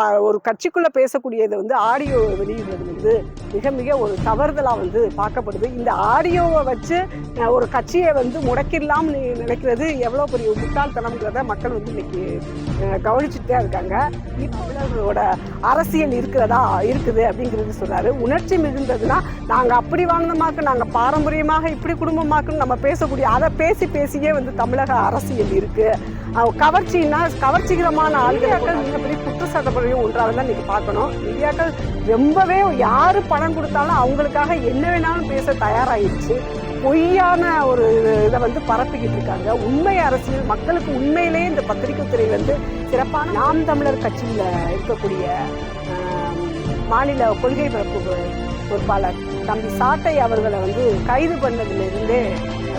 ப ஒரு கட்சிக்குள்ளே பேசக்கூடியதை வந்து ஆடியோ வெளியிடுறது வந்து மிக மிக ஒரு தவறுதலாக வந்து பார்க்கப்படுது. இந்த ஆடியோவை வச்சு ஒரு கட்சியை வந்து முடக்கிடலாம்னு நினைக்கிறது எவ்வளோ பெரிய முட்டாள்தனம்ங்கிறத மக்கள் வந்து இன்னைக்கு கவனிச்சுட்டே இருக்காங்க. இப்போட அரசியல் இருக்கிறதா இருக்குது அப்படிங்கிறது சொல்றாரு உணர்ச்சி மிகுந்ததுன்னா நாங்கள் அப்படி வாங்கினமாக்கு நாங்கள் பாரம்பரியமாக இப்படி குடும்பமாக்குன்னு நம்ம பேசக்கூடிய அதை பேசி பேசியே வந்து தமிழக அரசியல் இருக்கு. கவர்ச்சின்னா கவர்ச்சிகரமான ஆள்கள் மிகப்பெரிய குற்றச்சாட்டப்படையும் ஒன்றாக தான் நீங்கள் பார்க்கணும். மீடியாக்கள் ரொம்பவே யார் பணம் கொடுத்தாலும் அவங்களுக்காக என்ன வேணாலும் பேச தயாராகிடுச்சு பொய்யான ஒரு இதை வந்து பரப்பிக்கிட்டு இருக்காங்க. உண்மை அரசியல் மக்களுக்கு உண்மையிலேயே இந்த பத்திரிகை துறை வந்து சிறப்பான நாம் தமிழர் கட்சியில் இருக்கக்கூடிய மாநில கொள்கை பரப்பு பொறுப்பாளர் தம்பி சாட்டை அவர்களை வந்து கைது பண்ணதிலிருந்தே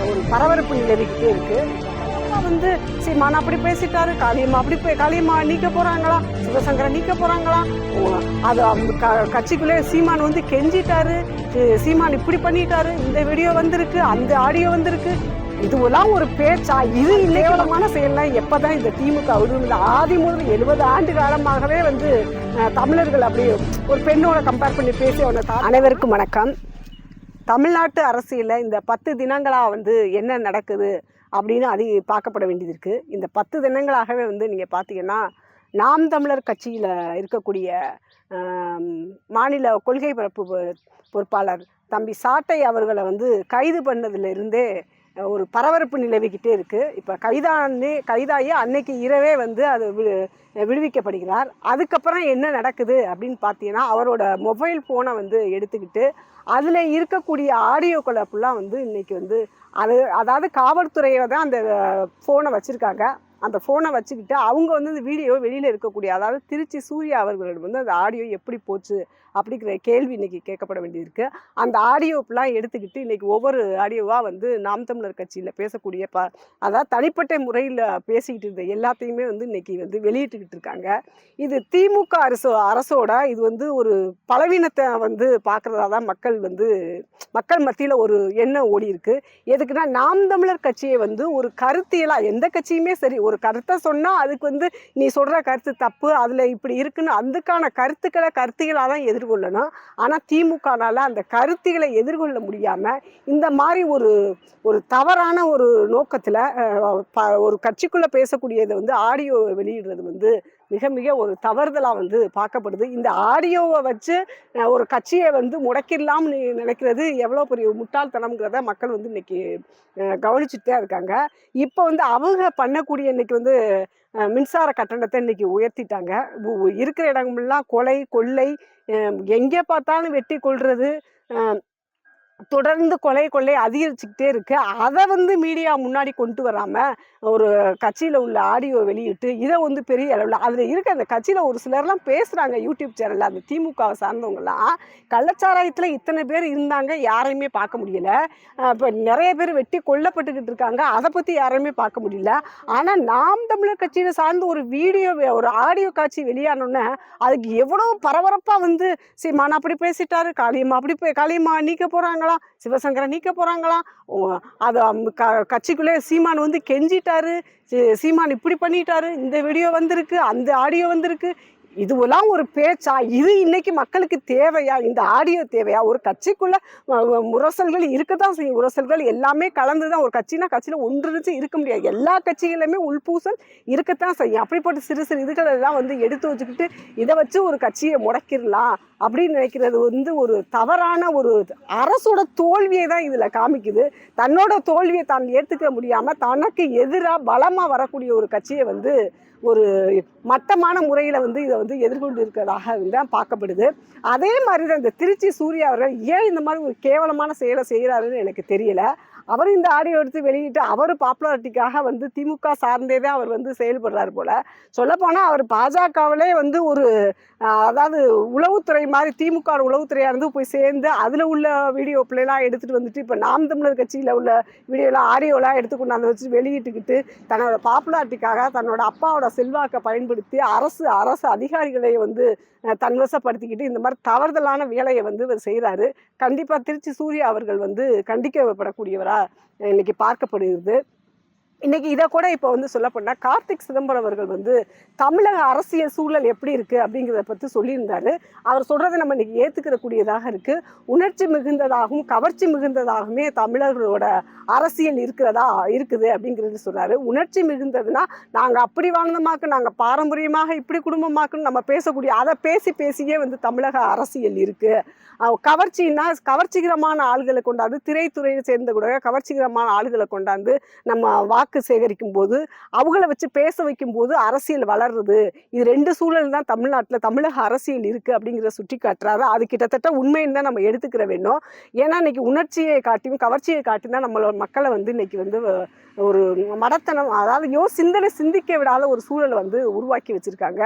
ஒரு பரபரப்பு நிலவிக்கிட்டே இருக்கு. அம்மா வந்து சீமான் அப்படி பேசிட்டாரு காளியம்மா அப்படி பே- காளியம்மா நீக்க போறாங்களா? சிவசங்கரை நீக்க போறாங்களா? அது அவங்க க- கட்சிக்குள்ளே சீமான் வந்து கெஞ்சிட்டாரு. சீமான் இப்படி பண்ணிட்டாரு. இந்த வீடியோ வந்திருக்கு அந்த ஆடியோ வந்திருக்கு. இதுவெல்லாம் ஒரு பேச்சா? இது கேவலமான செயல்லாம் எப்பதான் இந்த திமுக விடுதலை ஆதி முதல் எழுபது ஆண்டு காலமாகவே வந்து தமிழர்கள் அப்படி ஒரு பெண்ணோட கம்பேர் பண்ணி பேசி அவனை அனைவருக்கும் வணக்கம். தமிழ்நாட்டு அரசியலில் இந்த பத்து தினங்களாக வந்து என்ன நடக்குது? அப்படின்னு அது பார்க்கப்பட வேண்டியது இருக்குது இந்த பத்து தினங்களாகவே வந்து நீங்கள் பார்த்தீங்கன்னா நாம் தமிழர் கட்சியில் இருக்கக்கூடிய மாநில கொள்கை பரப்பு பொறுப்பாளர் தம்பி சாட்டை அவர்களை வந்து கைது பண்ணதுலேருந்தே ஒரு பரபரப்பு நிலவிக்கிட்டே இருக்குது இப்போ கைதானே கைதாகி அன்னைக்கு இரவே வந்து அது விடுவிக்கப்படுகிறார். அதுக்கப்புறம் என்ன நடக்குது அப்படின்னு பார்த்தீங்கன்னா அவரோட மொபைல் ஃபோனை வந்து எடுத்துக்கிட்டு அதில் இருக்கக்கூடிய ஆடியோக்களை ஃபுல்லாக வந்து இன்னைக்கு வந்து அது அதாவது காவல்துறையை தான் அந்த ஃபோனை வச்சுருக்காங்க. அந்த ஃபோனை வச்சுக்கிட்டு அவங்க வந்து அந்த வீடியோ வெளியில் இருக்கக்கூடிய அதாவது திருச்சி சூர்யா அவர்களிடம் வந்து அந்த ஆடியோ எப்படி போச்சு அப்படிங்கிற கேள்வி இன்றைக்கி கேட்கப்பட வேண்டியிருக்கு. அந்த ஆடியோப்பெலாம் எடுத்துக்கிட்டு இன்றைக்கி ஒவ்வொரு ஆடியோவாக வந்து நாம் தமிழர் கட்சியில் பேசக்கூடிய ப அதாவது தனிப்பட்ட முறையில் பேசிக்கிட்டு இருந்த எல்லாத்தையுமே வந்து இன்றைக்கி வந்து வெளியிட்டுக்கிட்டு இருக்காங்க. இது திமுக அரசு அரசோட இது வந்து ஒரு பலவீனத்தை வந்து பார்க்குறதா தான் மக்கள் வந்து மக்கள் மத்தியில் ஒரு எண்ணம் ஓடி இருக்குது எதுக்குன்னா நாம் தமிழர் கட்சியை வந்து ஒரு கருத்தியலாக எந்த கட்சியுமே சரி ஒரு கருத்தை சொன்னால் அதுக்கு வந்து நீ சொல்கிற கருத்து தப்பு அதில் இப்படி இருக்குன்னு அதுக்கான கருத்துக்களை கருத்துகளாக தான் எதிர்கொள்ளணும். ஆனால் திமுகனால் அந்த கருத்துகளை எதிர்கொள்ள முடியாமல் இந்த மாதிரி ஒரு ஒரு தவறான ஒரு நோக்கத்தில் ஒரு கட்சிக்குள்ளே பேசக்கூடியதை வந்து ஆடியோ வெளியிடுறது வந்து மிக மிக ஒரு தவறுதலாக வந்து பார்க்கப்படுது. இந்த ஆடியோவை வச்சு ஒரு கட்சியை வந்து முடக்கிடலாம்னு நினைக்கிறது எவ்வளோ பெரிய முட்டாள்தனம்ங்கிறத மக்கள் வந்து இன்னைக்கு அஹ், கவனிச்சுட்டு தான் இருக்காங்க. இப்போ வந்து அவங்க பண்ணக்கூடிய இன்னைக்கு வந்து மின்சார கட்டணத்தை இன்னைக்கு உயர்த்திட்டாங்க. இருக்கிற இடங்கள்லாம் கொலை கொள்ளை எங்கே பார்த்தாலும் வெட்டி கொள்வது தொடர்ந்து கொலை கொள்ளை அதிகரிச்சுக்கிட்டே இருக்கு. அதை வந்து மீடியா முன்னாடி கொண்டு வராமல் ஒரு கட்சியில் உள்ள ஆடியோ வெளியிட்டு இதை வந்து பெரிய அளவில் அதில் இருக்க அந்த கட்சியில் ஒரு சிலர்லாம் பேசுகிறாங்க யூடியூப் சேனலில். அந்த திமுகவை சார்ந்தவங்கலாம் கள்ளச்சாராயத்தில் இத்தனை பேர் இருந்தாங்க யாரையுமே பார்க்க முடியல. இப்போ நிறைய பேர் வெட்டி கொல்லப்பட்டுக்கிட்டு இருக்காங்க அதை பற்றி யாரையுமே பார்க்க முடியல. ஆனால் நாம் தமிழர் கட்சியை சார்ந்த ஒரு வீடியோ ஒரு ஆடியோ காட்சி வெளியானோன்னே அதுக்கு எவ்வளோ பரபரப்பாக வந்து சீமான் அப்படி பேசிட்டாரு காளியம்மா அப்படி காளியம்மா நீக்க போகிறாங்களா சிவசங்கரை நீக்க போகிறாங்களா அது க கட்சிக்குள்ளே சீமான் வந்து கெஞ்சிட்டாரு. சீமான் இப்படி பண்ணிட்டாரு. இந்த வீடியோ வந்திருக்கு அந்த ஆடியோ வந்திருக்கு. இதுவெல்லாம் ஒரு பேச்சா? இது இன்னைக்கு மக்களுக்கு தேவையா? இந்த ஆடியோ தேவையா? ஒரு கட்சிக்குள்ள அஹ், இருக்க முரசல்கள் செய்யும். முரசல்கள் எல்லாமே கலந்து தான் ஒரு கட்சினா கட்சியில் ஒன்றிணைச்சு இருக்க முடியாது. எல்லா கட்சிகளுமே உள்பூசல் இருக்கத்தான் செய்யும். அப்படிப்பட்ட சிறு சிறு இதுகளை எல்லாம் வந்து எடுத்து வச்சுக்கிட்டு இதை வச்சு ஒரு கட்சியை முடக்கிடலாம் அப்படின்னு நினைக்கிறது வந்து ஒரு தவறான ஒரு அரசோட தோல்வியை தான் இதில் காமிக்குது. தன்னோட தோல்வியை தான் ஏற்றுக்க முடியாமல் தனக்கு எதிராக பலமாக வரக்கூடிய ஒரு கட்சியை வந்து ஒரு மட்டமான முறையில் வந்து இதை வந்து எதிர்கொண்டு இருக்கிறதாக தான் பார்க்கப்படுது. அதே மாதிரி தான் இந்த திருச்சி சூர்யா அவர்கள் ஏன் இந்த மாதிரி ஒரு கேவலமான செயலை செய்கிறாருன்னு எனக்கு தெரியலை. அவர் இந்த ஆடியோ எடுத்து வெளியிட்டு அவர் பாப்புலாரிட்டிக்காக வந்து திமுக சார்ந்தே தான் அவர் வந்து செயல்படுறாரு போல. சொல்லப்போனால் அவர் பாஜகவிலே வந்து ஒரு அதாவது உளவுத்துறை மாதிரி திமுக உளவுத்துறையாக இருந்து போய் சேர்ந்து அதில் உள்ள வீடியோ பிள்ளைலாம் எடுத்துகிட்டு வந்துட்டு இப்போ நாம் தமிழர் கட்சியில் உள்ள வீடியோலாம் ஆடியோலாம் எடுத்து கொண்டாந்து வச்சு வெளியிட்டுக்கிட்டு தன்னோட பாப்புலாரிட்டிக்காக தன்னோட அப்பாவோட செல்வாக்கை பயன்படுத்தி அரசு அரசு அதிகாரிகளை வந்து தன்வசப்படுத்திக்கிட்டு இந்த மாதிரி தவறுதலான வேலையை வந்து இவர் செய்கிறாரு கண்டிப்பாக திருச்சி சூர்யா அவர்கள் வந்து கண்டிக்கப்படக்கூடியவராக இன்னைக்கு பார்க்கப்படுகிறது. இன்னைக்கு இதை கூட இப்போ வந்து சொல்லப்போனால் கார்த்திக் சிதம்பரம் அவர்கள் வந்து தமிழக அரசியல் சூழல் எப்படி இருக்கு அப்படிங்கிறத பற்றி சொல்லியிருந்தாரு. அவர் சொல்றதை நம்ம இன்னைக்கு ஏற்றுக்கிற கூடியதாக இருக்கு. உணர்ச்சி மிகுந்ததாகவும் கவர்ச்சி மிகுந்ததாகவுமே தமிழர்களோட அரசியல் இருக்கிறதா இருக்குது அப்படிங்கிறது சொல்றாரு. உணர்ச்சி மிகுந்ததுன்னா நாங்கள் அப்படி வாழ்ந்தமாக்கு நாங்கள் பாரம்பரியமாக இப்படி குடும்பமாக்குன்னு நம்ம பேசக்கூடிய அதை பேசி பேசியே வந்து தமிழக அரசியல் இருக்கு. கவர்ச்சின்னா கவர்ச்சிகரமான ஆள்களை கொண்டாந்து திரைத்துறையை சேர்ந்த கூட கவர்ச்சிகரமான ஆளுகளை கொண்டாந்து நம்ம வாக்கு சேகரிக்கும் போது அவங்கள வச்சு பேச வைக்கும் போது அரசியல் வளர்றது. இது ரெண்டு சூழல் தான் தமிழ்நாட்டில் தமிழக அரசியல் இருக்கு அப்படிங்கிறத சுட்டி காட்டுறாரு அது கிட்டத்தட்ட உண்மைன்னு தான் நம்ம எடுத்துக்கிற வேணும். ஏன்னா இன்னைக்கு உணர்ச்சியை காட்டியும் கவர்ச்சியை காட்டியும் தான் நம்மளோட மக்களை வந்து இன்னைக்கு வந்து ஒரு மடத்தனம் அதாவது யோ சிந்தனை சிந்திக்க விடாத ஒரு சூழலை வந்து உருவாக்கி வச்சுருக்காங்க.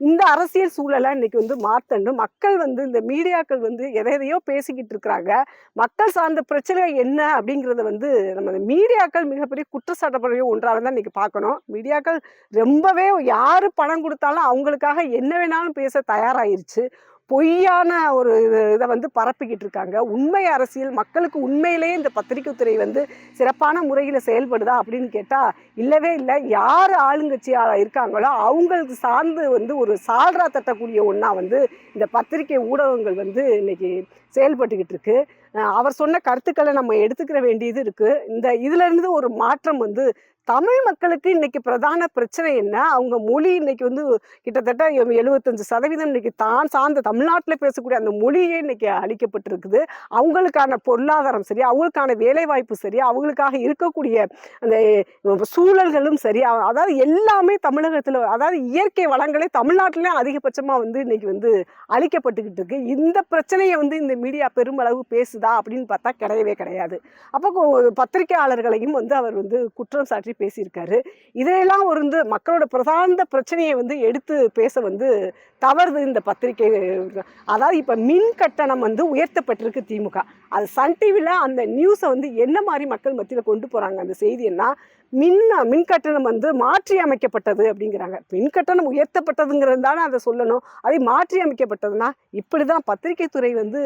இந்த அரசியல் சூழலை இன்றைக்கி வந்து மாற்றணும் மக்கள் வந்து இந்த மீடியாக்கள் வந்து எதை எதையோ பேசிக்கிட்டு இருக்கிறாங்க. மக்கள் சார்ந்த பிரச்சனை என்ன அப்படிங்கிறத வந்து நம்ம மீடியாக்கள் மிகப்பெரிய குற்றச்சாட்டப்படைய ஒன்றாக தான் இன்றைக்கி பார்க்கணும். மீடியாக்கள் ரொம்பவே யார் பணம் கொடுத்தாலும் அவங்களுக்காக என்ன வேணாலும் பேச தயாராகிருச்சு பொய்யான ஒரு இது இதை வந்து பரப்பிக்கிட்டு இருக்காங்க. உண்மை அரசியல் மக்களுக்கு உண்மையிலேயே இந்த பத்திரிகை துறை வந்து சிறப்பான முறையில் செயல்படுதா அப்படின்னு கேட்டால் இல்லவே இல்லை. யார் ஆளுங்கட்சியாக இருக்காங்களோ அவங்களுக்கு சார்ந்து வந்து ஒரு சால்ரா தட்டக்கூடிய ஒன்றா வந்து இந்த பத்திரிகை ஊடகங்கள் வந்து இன்னைக்கு செயல்பட்டுக்கிட்டு இருக்கு. அவர் சொன்ன கருத்துக்களை நம்ம எடுத்துக்கிற வேண்டியது இருக்கு. இந்த இதுல இருந்து ஒரு மாற்றம் வந்து தமிழ் மக்களுக்கு இன்னைக்கு பிரதான பிரச்சனை என்ன? அவங்க மொழி இன்னைக்கு வந்து கிட்டத்தட்ட எழுபத்தஞ்சு சதவீதம் இன்னைக்கு தான் சார்ந்த தமிழ்நாட்டில் பேசக்கூடிய அந்த மொழியே இன்னைக்கு அழிக்கப்பட்டிருக்குது. அவங்களுக்கான பொருளாதாரம் சரி அவங்களுக்கான வேலைவாய்ப்பு சரி அவங்களுக்காக இருக்கக்கூடிய அந்த சூழல்களும் சரி அதாவது எல்லாமே தமிழகத்தில் அதாவது இயற்கை வளங்களே தமிழ்நாட்டிலே அதிகபட்சமாக வந்து இன்னைக்கு வந்து அழிக்கப்பட்டுக்கிட்டு இருக்கு. இந்த பிரச்சனையை வந்து இந்த மீடியா பெருமளவு பேசுதா? அப்படின்னு பார்த்தா கிடையவே கிடையாது. அப்போ பத்திரிகையாளர்களையும் வந்து அவர் வந்து குற்றம் சாட்டி பேசியிருக்காரு. இதையெல்லாம் ஒரு வந்து மக்களோட பிரதான பிரச்சனையை வந்து எடுத்து பேச வந்து தவறுது இந்த பத்திரிகை அதாவது இப்போ மின் கட்டணம் வந்து உயர்த்தப்பட்டிருக்கு திமுக. அது சன் டிவியில் அந்த நியூஸை வந்து என்ன மாதிரி மக்கள் மத்தியில் கொண்டு போகிறாங்க அந்த செய்தி என்ன? மின் மின் கட்டணம் வந்து மாற்றி அமைக்கப்பட்டது அப்படிங்கிறாங்க. மின் கட்டணம் உயர்த்தப்பட்டதுங்கிறது தானே அதை சொல்லணும். அதை மாற்றி அமைக்கப்பட்டதுன்னா இப்படி தான் பத்திரிகை துறை வந்து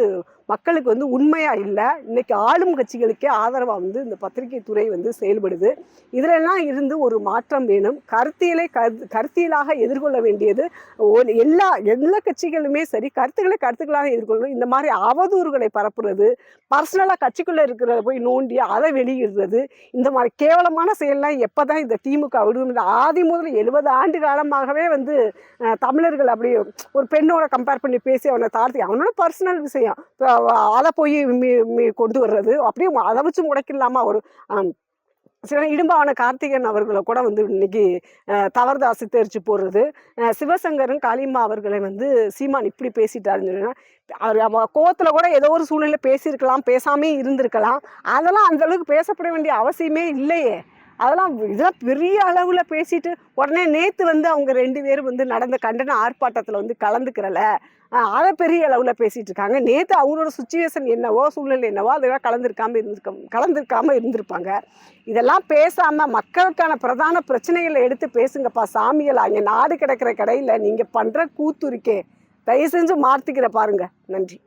மக்களுக்கு வந்து உண்மையாக இல்லை. இன்னைக்கு ஆளும் கட்சிகளுக்கே ஆதரவாக வந்து இந்த பத்திரிகை துறை வந்து செயல்படுது. இதிலெல்லாம் இருந்து ஒரு மாற்றம் வேணும். கருத்தியலை கரு கருத்தியலாக எதிர்கொள்ள வேண்டியது ஒரு எல்லா எல்லா கட்சிகளுமே சரி கருத்துக்களை கருத்துக்களாக எதிர்கொள்ளணும். இந்த மாதிரி அவதூறுகளை பரப்புறது பர்சனலாக கட்சிக்குள்ளே இருக்கிறத போய் நோண்டி அதை வெளியிடுறது இந்த மாதிரி கேவலமான எல்லாம் எப்போ தான் இந்த திமுக விடுவோம் இந்த ஆதி முதல் எழுபது ஆண்டு காலமாகவே வந்து தமிழர்கள் அப்படியே ஒரு பெண்ணோட கம்பேர் பண்ணி பேசி அவனை தாழ்த்தி அவனோட பர்சனல் விஷயம். அதை போய் மீ- மீ- கொண்டு வர்றது. அப்படியே அதை வச்சு முடக்கிடலாமா? ஒரு சில இடும்பாவன கார்த்திகன் அவர்களை கூட வந்து இன்னைக்கு தவறுதாசி தெரிச்சு போடுறது. சிவசங்கரும் காளிமா அவர்களை வந்து சீமான் இப்படி பேசிட்டாருன்னு சொன்னா அவர் அவ கோவத்தில் கூட ஏதோ ஒரு சூழ்நிலை பேசியிருக்கலாம் பேசாமே இருந்திருக்கலாம். அதெல்லாம் அந்த அளவுக்கு பேசப்பட வேண்டிய அவசியமே இல்லையே. அதெல்லாம் இதெல்லாம் பெரிய அளவில் பேசிட்டு உடனே நேற்று வந்து அவங்க ரெண்டு பேரும் வந்து நடந்த கண்டன ஆர்ப்பாட்டத்தில் வந்து கலந்துக்கிறல. அதை பெரிய அளவில் பேசிட்டு இருக்காங்க. நேற்று அவங்களோட சுச்சுவேஷன் என்னவோ சூழ்நிலை என்னவோ அதெல்லாம் கலந்துருக்காமல் இருந்திருக்க கலந்துருக்காமல் இருந்திருப்பாங்க. இதெல்லாம் பேசாமல் மக்களுக்கான பிரதான பிரச்சனைகளை எடுத்து பேசுங்கப்பா சாமிகளா இங்கே நாடு கிடக்கிற கடையில் நீங்கள் பண்ணுற கூத்து இருக்கே தயவு செஞ்சு மாற்றிக்கிற பாருங்க. நன்றி.